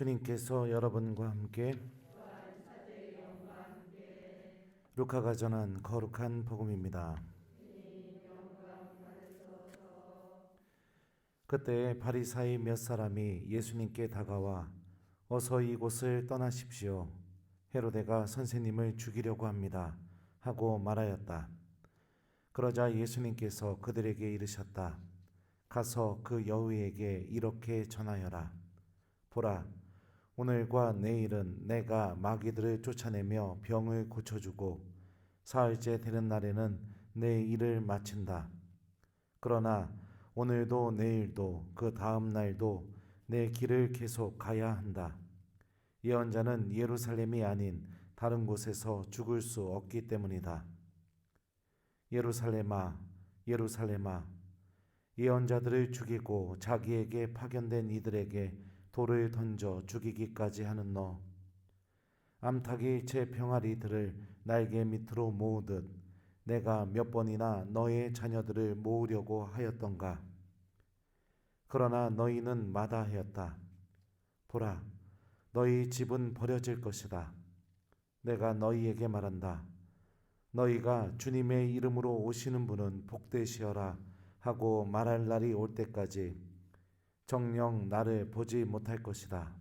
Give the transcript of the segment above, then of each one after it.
주님께서 여러분과 함께 루카가 전한 거룩한 복음입니다. 그때 바리사의 몇 사람이 예수님께 다가와 어서 이곳을 떠나십시오. 헤로데가 선생님을 죽이려고 합니다. 하고 말하였다. 그러자 예수님께서 그들에게 이르셨다. 가서 그 여우에게 이렇게 전하여라. 보라, 오늘과 내일은 내가 마귀들을 쫓아내며 병을 고쳐주고 사흘째 되는 날에는 내 일을 마친다. 그러나 오늘도 내일도 그 다음 날도 내 길을 계속 가야 한다. 예언자는 예루살렘이 아닌 다른 곳에서 죽을 수 없기 때문이다. 예루살렘아, 예루살렘아, 예언자들을 죽이고 자기에게 파견된 이들에게 돌을 던져 죽이기까지 하는 너. 암탉이 제 병아리들을 날개 밑으로 모으듯 내가 몇 번이나 너의 자녀들을 모으려고 하였던가. 그러나 너희는 마다하였다. 보라, 너희 집은 버려질 것이다. 내가 너희에게 말한다. 너희가 주님의 이름으로 오시는 분은 복되시어라 하고 말할 날이 올 때까지 정령 나를 보지 못할 것이다.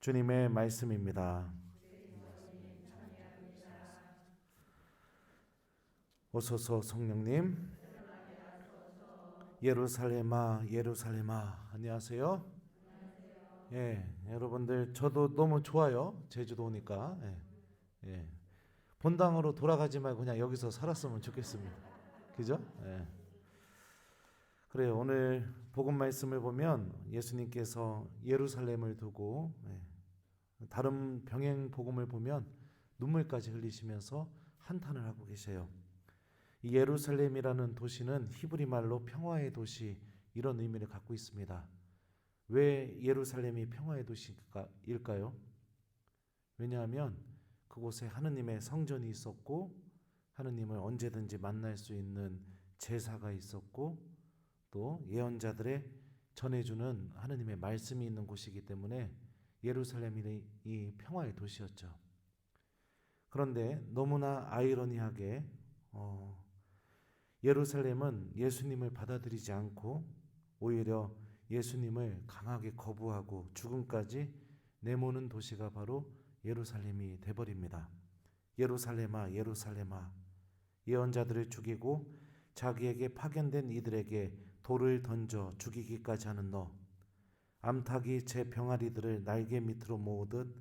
주님의 말씀입니다. 오소서 성령님. 예루살렘아, 예루살렘아. 안녕하세요. 예, 여러분들 저도 너무 좋아요. 제주도 오니까. 예, 예. 본당으로 돌아가지 말고 그냥 여기서 살았으면 좋겠습니다. 그죠? 예. 그래요. 오늘 복음 말씀을 보면 예수님께서 예루살렘을 두고 예, 다른 병행 복음을 보면 눈물까지 흘리시면서 한탄을 하고 계셔요. 이 예루살렘이라는 도시는 히브리 말로 평화의 도시 이런 의미를 갖고 있습니다. 왜 예루살렘이 평화의 도시일까요? 왜냐하면 그곳에 하느님의 성전이 있었고 하느님을 언제든지 만날 수 있는 제사가 있었고 또 예언자들의 전해주는 하느님의 말씀이 있는 곳이기 때문에 예루살렘이 이 평화의 도시였죠. 그런데 너무나 아이러니하게 어, 예루살렘은 예수님을 받아들이지 않고 오히려 예수님을 강하게 거부하고 죽음까지 내모는 도시가 바로 예루살렘이 돼버립니다. 예루살렘아, 예루살렘아, 예언자들을 죽이고 자기에게 파견된 이들에게 돌을 던져 죽이기까지 하는 너, 암탉이 제 병아리들을 날개 밑으로 모으듯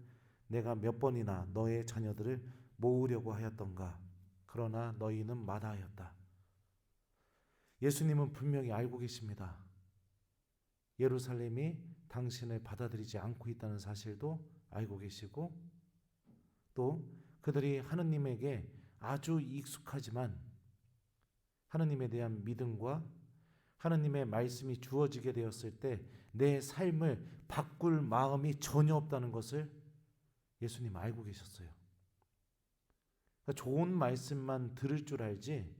내가 몇 번이나 너의 자녀들을 모으려고 하였던가. 그러나 너희는 마다하였다. 예수님은 분명히 알고 계십니다. 예루살렘이 당신을 받아들이지 않고 있다는 사실도 알고 계시고 또 그들이 하느님에게 아주 익숙하지만 하느님에 대한 믿음과 하느님의 말씀이 주어지게 되었을 때 내 삶을 바꿀 마음이 전혀 없다는 것을 예수님 알고 계셨어요. 그러니까 좋은 말씀만 들을 줄 알지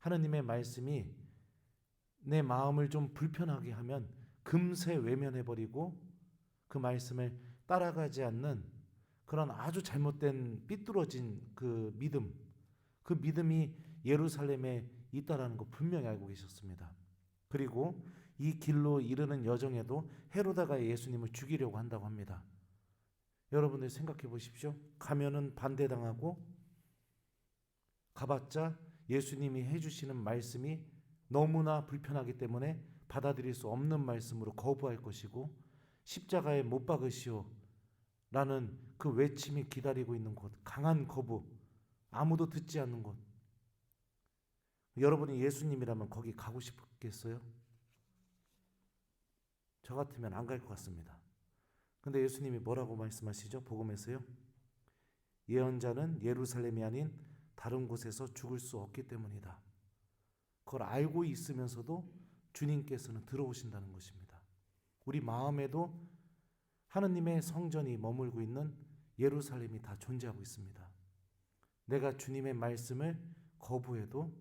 하느님의 말씀이 내 마음을 좀 불편하게 하면 금세 외면해 버리고 그 말씀을 따라가지 않는 그런 아주 잘못된 삐뚤어진 그 믿음, 그 믿음이 예루살렘에 있다라는 거 분명히 알고 계셨습니다. 그리고 이 길로 이르는 여정에도 헤로다가 예수님을 죽이려고 한다고 합니다. 여러분들 생각해 보십시오. 가면은 반대당하고 가봤자 예수님이 해주시는 말씀이 너무나 불편하기 때문에 받아들일 수 없는 말씀으로 거부할 것이고 십자가에 못 박으시오 라는 그 외침이 기다리고 있는 곳 강한 거부 아무도 듣지 않는 곳 여러분이 예수님이라면 거기 가고 싶겠어요? 저 같으면 안 갈 것 같습니다. 근데 예수님이 뭐라고 말씀하시죠? 복음에서요. 예언자는 예루살렘이 아닌 다른 곳에서 죽을 수 없기 때문이다. 그걸 알고 있으면서도 주님께서는 들어오신다는 것입니다. 우리 마음에도 하느님의 성전이 머물고 있는 예루살렘이 다 존재하고 있습니다. 내가 주님의 말씀을 거부해도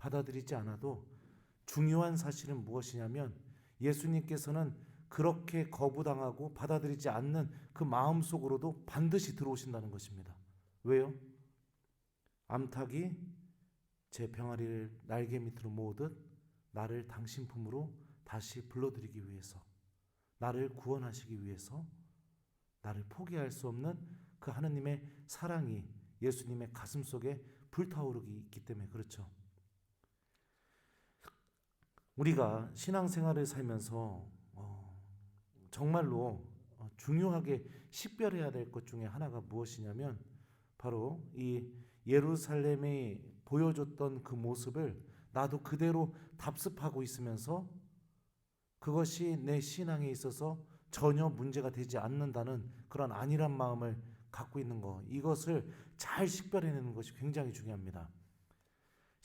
받아들이지 않아도 중요한 사실은 무엇이냐면 예수님께서는 그렇게 거부당하고 받아들이지 않는 그 마음 속으로도 반드시 들어오신다는 것입니다. 왜요? 암탉이 제 병아리를 날개 밑으로 모으듯 나를 당신 품으로 다시 불러들이기 위해서 나를 구원하시기 위해서 나를 포기할 수 없는 그 하느님의 사랑이 예수님의 가슴 속에 불타오르기 있기 때문에 그렇죠. 우리가 신앙생활을 살면서 어, 정말로 어, 중요하게 식별해야 될 것 중에 하나가 무엇이냐면 바로 이 예루살렘이 보여줬던 그 모습을 나도 그대로 답습하고 있으면서 그것이 내 신앙에 있어서 전혀 문제가 되지 않는다는 그런 안일한 마음을 갖고 있는 것 이것을 잘 식별해내는 것이 굉장히 중요합니다.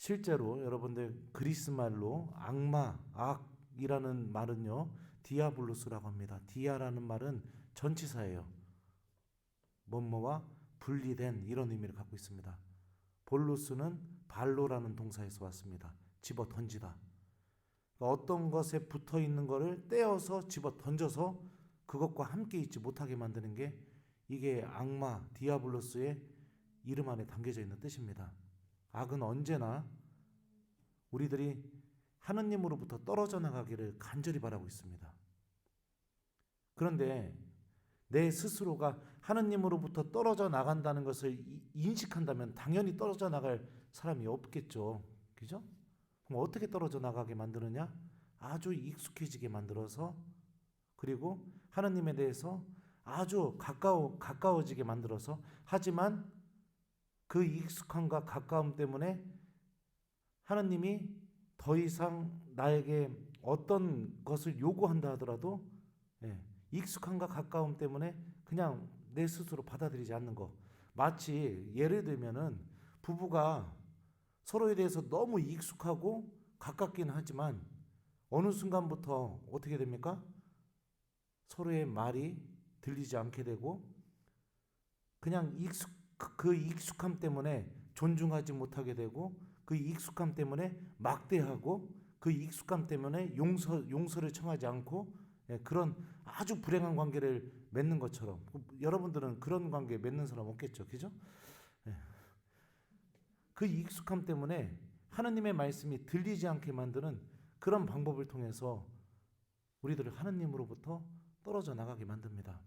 실제로 여러분들 그리스 말로 악마, 악이라는 말은요 디아블로스라고 합니다. 디아라는 말은 전치사예요. 뭐뭐와 분리된 이런 의미를 갖고 있습니다. 볼로스는 발로라는 동사에서 왔습니다. 집어 던지다. 그러니까 어떤 것에 붙어 있는 것을 떼어서 집어 던져서 그것과 함께 있지 못하게 만드는 게 이게 악마 디아블로스의 이름 안에 담겨져 있는 뜻입니다. 악은 언제나 우리들이 하느님으로부터 떨어져 나가기를 간절히 바라고 있습니다. 그런데 내 스스로가 하느님으로부터 떨어져 나간다는 것을 인식한다면 당연히 떨어져 나갈 사람이 없겠죠. 그죠? 그럼 어떻게 떨어져 나가게 만드느냐? 아주 익숙해지게 만들어서 그리고 하나님에 대해서 아주 가까워 가까워지게 만들어서 하지만 그 익숙함과 가까움 때문에 하나님이 더 이상 나에게 어떤 것을 요구한다 하더라도 예, 익숙함과 가까움 때문에 그냥 내 스스로 받아들이지 않는 거. 마치 예를 들면은 부부가 서로에 대해서 너무 익숙하고 가깝긴 하지만 어느 순간부터 어떻게 됩니까? 서로의 말이 들리지 않게 되고 그냥 익숙 그 익숙함 때문에 존중하지 못하게 되고 그 익숙함 때문에 막대하고 그 익숙함 때문에 용서 용서를 청하지 않고 예, 그런 아주 불행한 관계를 맺는 것처럼 여러분들은 그런 관계 맺는 사람 없겠죠, 그죠? 예. 그 익숙함 때문에 하나님의 말씀이 들리지 않게 만드는 그런 방법을 통해서 우리들을 하나님으로부터 떨어져 나가게 만듭니다.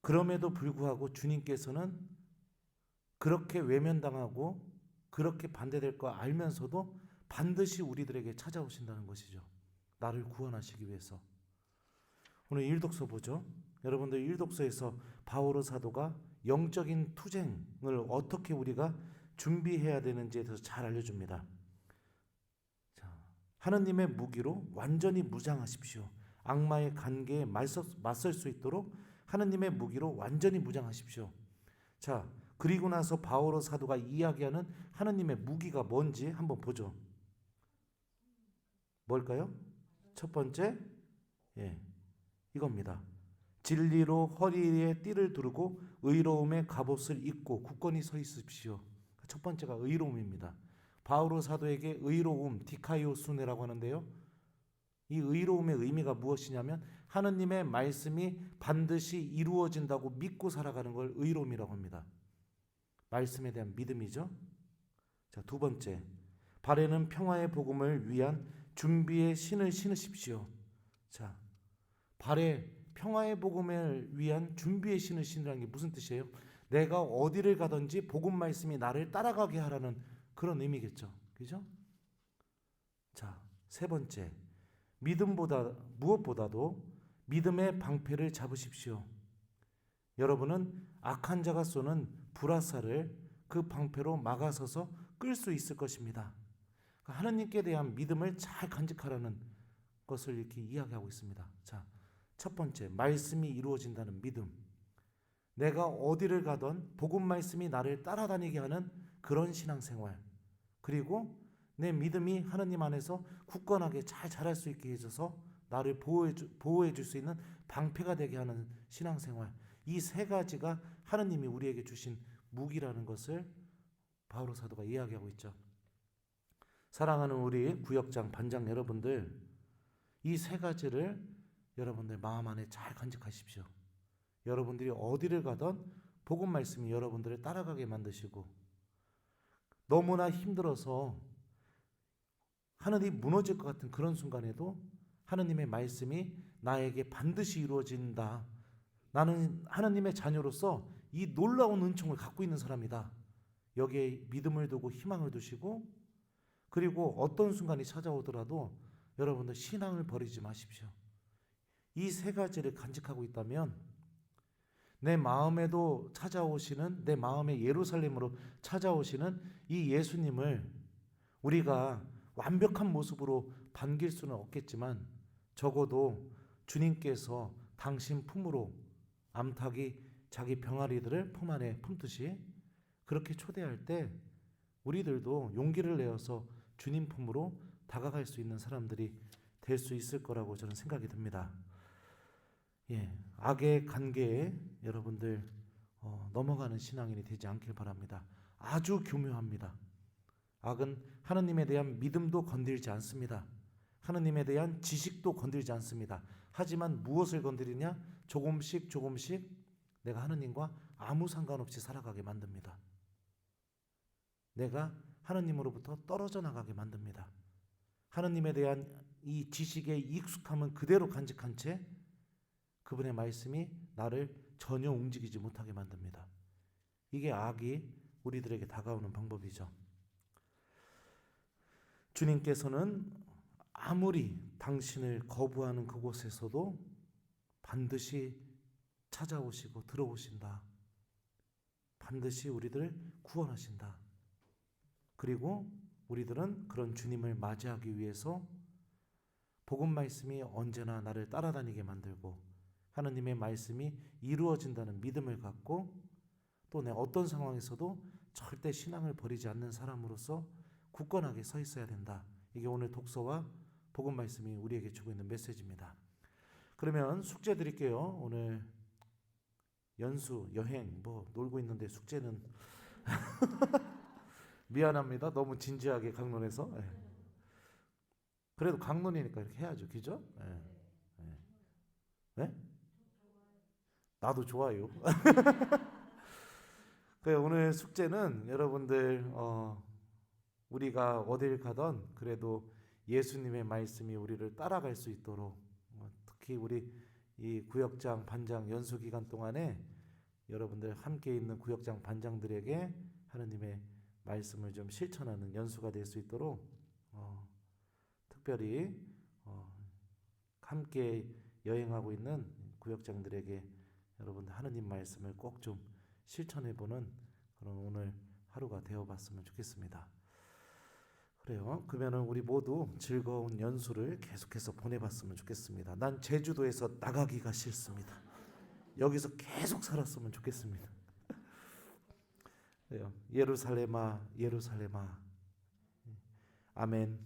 그럼에도 불구하고 주님께서는 그렇게 외면당하고 그렇게 반대될 거 알면서도 반드시 우리들에게 찾아오신다는 것이죠. 나를 구원하시기 위해서. 오늘 일독서 보죠. 여러분들 일독서에서 바오로 사도가 영적인 투쟁을 어떻게 우리가 준비해야 되는지에 대해서 잘 알려줍니다. 자, 하느님의 무기로 완전히 무장하십시오. 악마의 관계에 맞설 수 있도록 하느님의 무기로 완전히 무장하십시오. 자, 그리고 나서 바오로 사도가 이야기하는 하느님의 무기가 뭔지 한번 보죠. 뭘까요? 첫 번째, 예, 이겁니다. 진리로 허리에 띠를 두르고 의로움의 갑옷을 입고 굳건히 서 있으십시오. 첫 번째가 의로움입니다. 바오로 사도에게 의로움, 디카이오수네라고 하는데요. 이 의로움의 의미가 무엇이냐면 하느님의 말씀이 반드시 이루어진다고 믿고 살아가는 걸 의로움이라고 합니다. 말씀에 대한 믿음이죠. 자, 두 번째. 발에는 평화의 복음을 위한 준비의 신을 신으십시오. 자, 발에 평화의 복음을 위한 준비의 신을 신으라는 게 무슨 뜻이에요? 내가 어디를 가든지 복음 말씀이 나를 따라가게 하라는 그런 의미겠죠. 그죠? 자, 세 번째. 믿음보다 무엇보다도 믿음의 방패를 잡으십시오. 여러분은 악한 자가 쏘는 불화살을 그 방패로 막아서서 끌 수 있을 것입니다. 그러니까 하느님께 대한 믿음을 잘 간직하라는 것을 이렇게 이야기하고 있습니다. 자, 첫 번째, 말씀이 이루어진다는 믿음. 내가 어디를 가던 복음 말씀이 나를 따라다니게 하는 그런 신앙생활. 그리고 내 믿음이 하느님 안에서 굳건하게 잘 자랄 수 있게 해줘서 나를 보호해, 보호해 줄 수 있는 방패가 되게 하는 신앙생활. 이 세 가지가 하느님이 우리에게 주신 무기라는 것을 바오로 사도가 이야기하고 있죠. 사랑하는 우리 구역장 반장 여러분들, 이 세 가지를 여러분들 마음 안에 잘 간직하십시오. 여러분들이 어디를 가던 복음 말씀이 여러분들을 따라가게 만드시고 너무나 힘들어서 하늘이 무너질 것 같은 그런 순간에도 하느님의 말씀이 나에게 반드시 이루어진다. 나는 하나님의 자녀로서 이 놀라운 은총을 갖고 있는 사람이다. 여기에 믿음을 두고 희망을 두시고 그리고 어떤 순간이 찾아오더라도 여러분들 신앙을 버리지 마십시오. 이 세 가지를 간직하고 있다면 내 마음에도 찾아오시는 내 마음의 예루살렘으로 찾아오시는 이 예수님을 우리가 완벽한 모습으로 반길 수는 없겠지만 적어도 주님께서 당신 품으로 암탉이 자기 병아리들을 품 안에 품듯이 그렇게 초대할 때 우리들도 용기를 내어서 주님 품으로 다가갈 수 있는 사람들이 될 수 있을 거라고 저는 생각이 듭니다. 예, 악의 관계에 여러분들 어, 넘어가는 신앙인이 되지 않길 바랍니다. 아주 교묘합니다. 악은 하나님에 대한 믿음도 건들지 않습니다. 하나님에 대한 지식도 건들지 않습니다. 하지만 무엇을 건드리냐? 조금씩 조금씩 내가 하나님과 아무 상관없이 살아가게 만듭니다. 내가 하나님으로부터 떨어져 나가게 만듭니다. 하나님에 대한 이 지식의 익숙함은 그대로 간직한 채 그분의 말씀이 나를 전혀 움직이지 못하게 만듭니다. 이게 악이 우리들에게 다가오는 방법이죠. 주님께서는 아무리 당신을 거부하는 그곳에서도 반드시 찾아오시고 들어오신다. 반드시 우리들을 구원하신다. 그리고 우리들은 그런 주님을 맞이하기 위해서 복음 말씀이 언제나 나를 따라다니게 만들고 하나님의 말씀이 이루어진다는 믿음을 갖고 또 내 어떤 상황에서도 절대 신앙을 버리지 않는 사람으로서 굳건하게 서 있어야 된다. 이게 오늘 독서와 복음 말씀이 우리에게 주고 있는 메시지입니다. 그러면 숙제 드릴게요. 오늘 연수, 여행 뭐 놀고 있는데 숙제는 미안합니다. 너무 진지하게 강론해서. 예. 그래도 강론이니까 이렇게 해야죠. 그죠? 예. 예. 네? 나도 좋아요. 그 오늘 숙제는 여러분들 어, 우리가 어딜 가던 그래도 예수님의 말씀이 우리를 따라갈 수 있도록 어, 특히 우리 이 구역장 반장 연수 기간 동안에 여러분들 함께 있는 구역장 반장들에게 하나님의 말씀을 좀 실천하는 연수가 될 수 있도록 어, 특별히 어, 함께 여행하고 있는 구역장들에게 여러분들 하나님 말씀을 꼭 좀 실천해 보는 그런 오늘 하루가 되어 봤으면 좋겠습니다. 그래요. 그러면은 우리 모두 즐거운 연수를 계속해서 보내봤으면 좋겠습니다. 난 제주도에서 나가기가 싫습니다. 여기서 계속 살았으면 좋겠습니다. 그래요. 예루살렘아, 예루살렘아. 아멘.